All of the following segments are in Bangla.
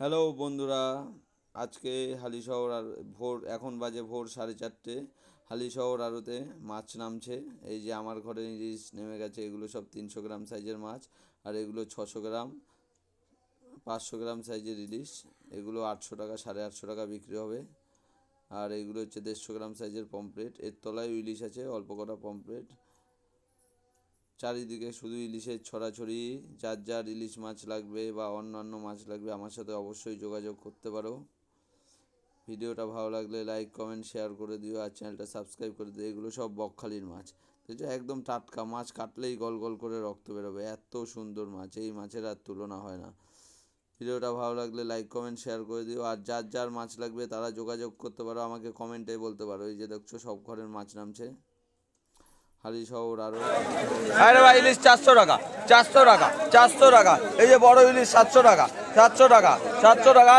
হ্যালো বন্ধুরা, আজকে হালিশহর আর ভোর, এখন বাজে ভোর সাড়ে চারটে। হালিশহর আড়তে মাছ নামছে, এই যে আমার ঘরে ইলিশ নেমে গেছে, এগুলো সব তিনশো গ্রাম সাইজের মাছ, আর এগুলো ছশো গ্রাম, পাঁচশো গ্রাম সাইজের ইলিশ, এগুলো আটশো টাকা, সাড়ে আটশো টাকা বিক্রি হবে। আর এগুলো হচ্ছে দেড়শো গ্রাম সাইজের পমপ্লেট এর তলায় ইলিশ আছে, অল্প কটা পমপ্লেট চারিদিকে শুধু ইলিশের ছড়াছড়ি, যার যার ইলিশ মাছ লাগবে বা অন্যান্য মাছ লাগবে আমার সাথে অবশ্যই যোগাযোগ করতে পারো। ভিডিওটা ভালো লাগলে লাইক কমেন্ট শেয়ার করে দিও আর চ্যানেলটা সাবস্ক্রাইব করে দিও। এগুলো সব বকখালির মাছ। দেখছ একদম টাটকা মাছ কাটলেই গল গল করে রক্ত বেরোবে। এত সুন্দর মাছ, এই মাছের আর তুলনা হয় না। ভিডিওটা ভালো লাগলে লাইক কমেন্ট শেয়ার করে দিও। আর যার যার মাছ লাগবে তারা যোগাযোগ করতে পারো। আমাকে কমেন্টে বলতে পারো। এই যে দেখছ সব ঘরের মাছ নামছে। হালি শহর আরও আরে ভাই, ইলিশ চারশো টাকা চারশো টাকা চারশো টাকা। এই যে বড় ইলিশ, সাতশো টাকা সাতশো টাকা সাতশো টাকা।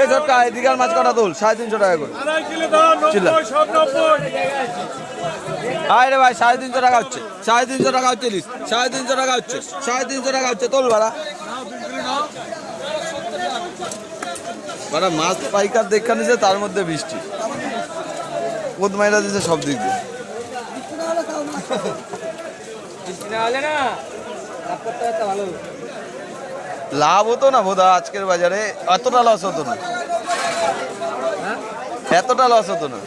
এই ঝটকা এই দিঘার মাছ সাড়ে তিনশো টাকা করে। আরে ভাই, সাড়ে তিনশো টাকা হচ্ছে, সাড়ে তিনশো টাকা হচ্ছে ইলিশ, সাড়ে তিনশো টাকা হচ্ছে, সাড়ে তিনশো টাকা হচ্ছে। তোল ভাড়া। মানে মাছ পাইকার দেখা নিছে তার মধ্যে বৃষ্টি। কোদ মাইরা দিছে সব দিক দিয়ে। লাভ হতো না বোধ আজকের বাজারে এতটা লস হতো না। এতটা লস হতো না।